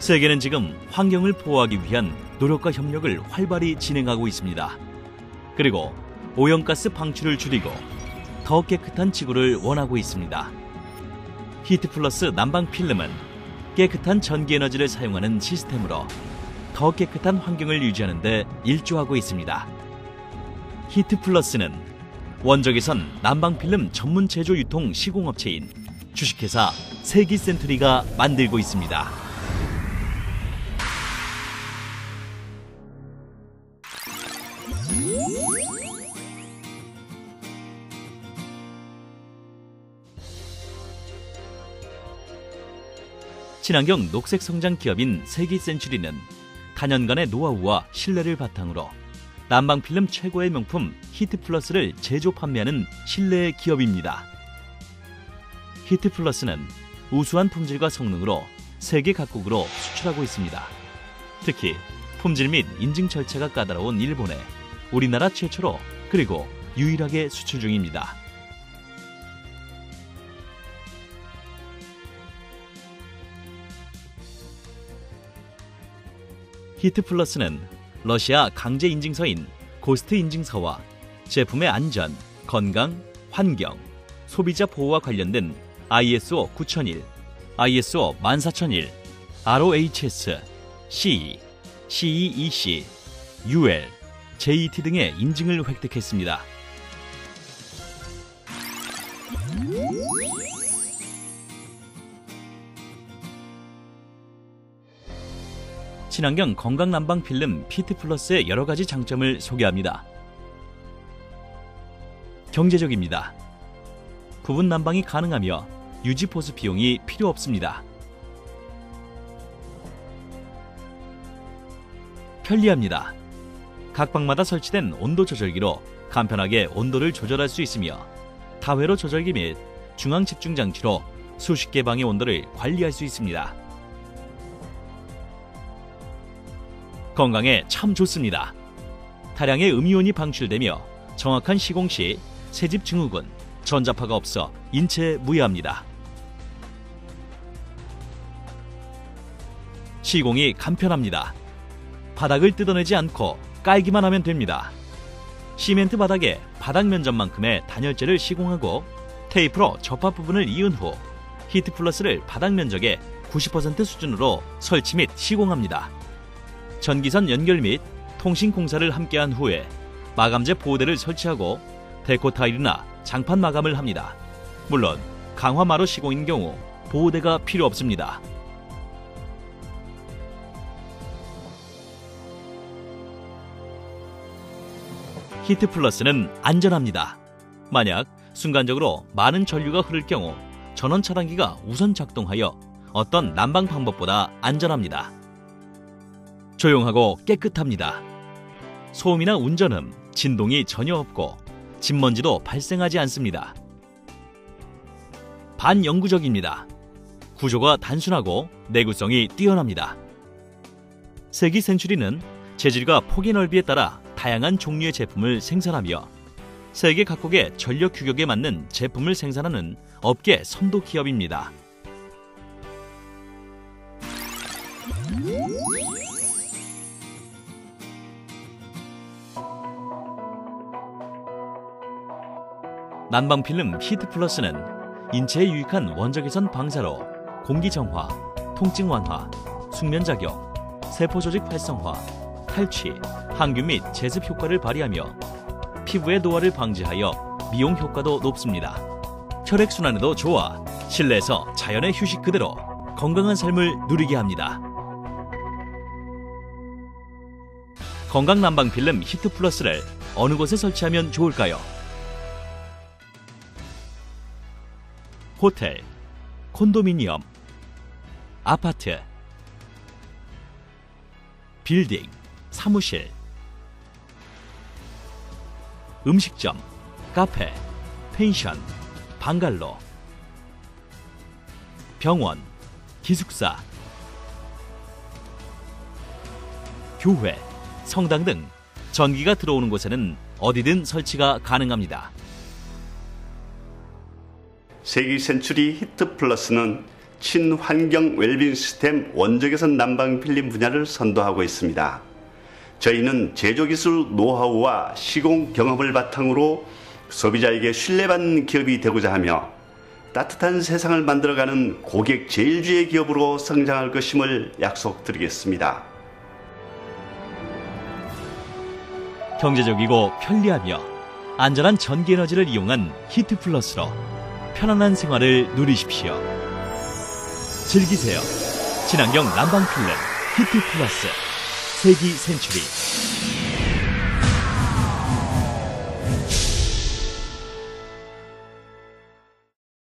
세계는 지금 환경을 보호하기 위한 노력과 협력을 활발히 진행하고 있습니다. 그리고 오염가스 방출을 줄이고 더 깨끗한 지구를 원하고 있습니다. 히트 플러스 난방 필름은 깨끗한 전기 에너지를 사용하는 시스템으로 더 깨끗한 환경을 유지하는 데 일조하고 있습니다. 히트 플러스는 원적외선 난방 필름 전문 제조 유통 시공업체인 주식회사 세기센트리가 만들고 있습니다. 친환경 녹색 성장 기업인 세기센츄리는 단연간의 노하우와 신뢰를 바탕으로 난방 필름 최고의 명품 히트플러스를 제조 판매하는 신뢰의 기업입니다. 히트플러스는 우수한 품질과 성능으로 세계 각국으로 수출하고 있습니다. 특히 품질 및 인증 절차가 까다로운 일본에 우리나라 최초로 그리고 유일하게 수출 중입니다. 히트 플러스는 러시아 강제 인증서인 고스트 인증서와 제품의 안전, 건강, 환경, 소비자 보호와 관련된 ISO 9001, ISO 14001, ROHS, CE, CEEC, UL, JET 등의 인증을 획득했습니다. 친환경 건강 난방 필름 피트 플러스의 여러 가지 장점을 소개합니다. 경제적입니다. 부분 난방이 가능하며 유지 보수 비용이 필요 없습니다. 편리합니다. 각 방마다 설치된 온도 조절기로 간편하게 온도를 조절할 수 있으며 다회로 조절기 및 중앙 집중 장치로 수십 개 방의 온도를 관리할 수 있습니다. 건강에 참 좋습니다. 다량의 음이온이 방출되며 정확한 시공 시 새집 증후군, 전자파가 없어 인체에 무해합니다. 시공이 간편합니다. 바닥을 뜯어내지 않고 깔기만 하면 됩니다. 시멘트 바닥에 바닥 면적만큼의 단열재를 시공하고 테이프로 접합 부분을 이은 후 히트 플러스를 바닥 면적의 90% 수준으로 설치 및 시공합니다. 전기선 연결 및 통신 공사를 함께한 후에 마감재 보호대를 설치하고 데코 타일이나 장판 마감을 합니다. 물론 강화마루 시공인 경우 보호대가 필요 없습니다. 히트 플러스는 안전합니다. 만약 순간적으로 많은 전류가 흐를 경우 전원 차단기가 우선 작동하여 어떤 난방 방법보다 안전합니다. 조용하고 깨끗합니다. 소음이나 운전음, 진동이 전혀 없고 진먼지도 발생하지 않습니다. 반영구적입니다. 구조가 단순하고 내구성이 뛰어납니다. 세기 센츄리는 재질과 폭의 넓이에 따라 다양한 종류의 제품을 생산하며 세계 각국의 전력 규격에 맞는 제품을 생산하는 업계 선도 기업입니다. 난방 필름 히트 플러스는 인체에 유익한 원적외선 방사로 공기 정화, 통증 완화, 숙면 자격, 세포 조직 활성화, 탈취, 항균 및 제습 효과를 발휘하며 피부의 노화를 방지하여 미용 효과도 높습니다. 혈액 순환에도 좋아 실내에서 자연의 휴식 그대로 건강한 삶을 누리게 합니다. 건강 난방 필름 히트 플러스를 어느 곳에 설치하면 좋을까요? 호텔, 콘도미니엄, 아파트, 빌딩, 사무실, 음식점, 카페, 펜션, 방갈로, 병원, 기숙사, 교회, 성당 등 전기가 들어오는 곳에는 어디든 설치가 가능합니다. 세기 센츄리 히트 플러스는 친환경 웰빙 시스템 원적외선 난방 필름 분야를 선도하고 있습니다. 저희는 제조기술 노하우와 시공 경험을 바탕으로 소비자에게 신뢰받는 기업이 되고자 하며 따뜻한 세상을 만들어가는 고객 제일주의 기업으로 성장할 것임을 약속드리겠습니다. 경제적이고 편리하며 안전한 전기 에너지를 이용한 히트 플러스로 편안한 생활을 누리십시오. 즐기세요. 친환경 난방 필름 히트 플러스 세기 센츄리